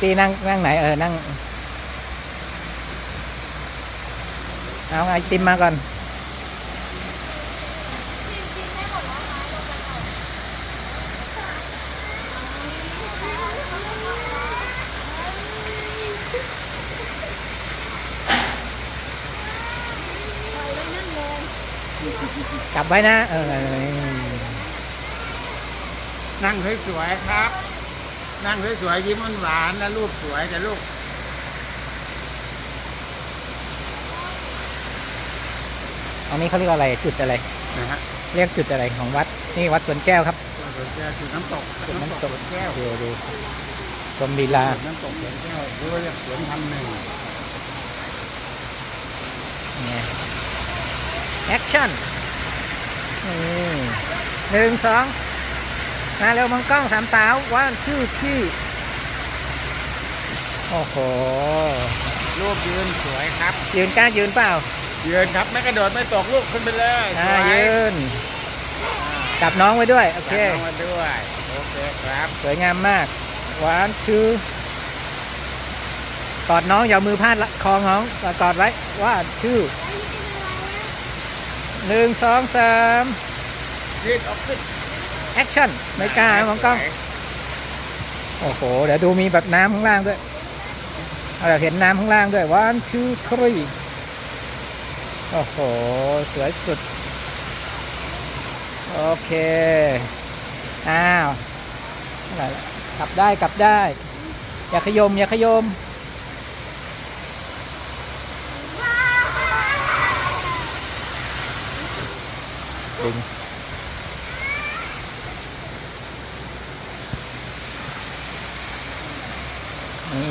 ตีนั่งนั่งไหนเออนั่งเอาไอติมมาก่อนกลับไว้นะ เออ นั่งสวยๆครับ นั่งสวยๆยิ้มหวานๆนะลูกสวยแต่ลูกอันนี้เขาเรียกว่าอะไรจุดอะไร นะฮะเรียกจุดอะไรของวัดนี่วัดสวนแก้วครับสวนแก้วจุดน้ำตกจุดน้ำตกสวนแก้วดูดูชมลีลาจุดน้ำตกสวนแก้วหรือว่าเรียกสวนพันหนึ่งเนี่ยแอคชั่นนี่หนึ่งสอง มาเร็วมังกล้องสามสาววันชื่อที่โอ้โหรูปยืนสวยครับ ยืนกล้ายืนเปล่า ยืนครับ ไม่กระโดดไม่ตกลูกขึ้นไปเลยอ่าสวยยืนจับน้องไว้ด้วย โอเคจับน้องมาด้วยโอเคครับ สวยงามมากหวานคือกอดน้องอย่าเอามือพาดละคอน้องกอดไว้ว่าชื่อหนึ่งสองสามยืดออกขึ้น แอคชั่นไม่กล้านะมองกล้อง โอ้โห เดี๋ยวดูมีแบบน้ำข้างล่างด้วยเอาเดี๋ยวเห็นน้ำข้างล่างด้วย one two three โอ้โห สวยสุด โอเค อ้าวอะไรล่ะกลับได้กลับได้ อย่าขยม อย่าขยม ดึง นี่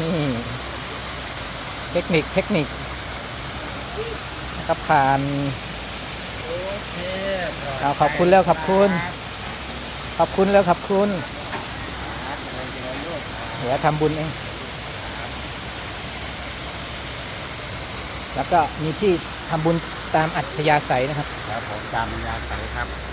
เทคนิคเทคนิคนะครับผ่านโอเคเอาขอบคุณแล้วขอบคุณ ขอบคุณแล้วขอบคุณเดี๋ยวทำบุญเองแล้วก็มีที่ทำบุญตามอัธยาศัยนะครับ ครับผมตามยาใสครับ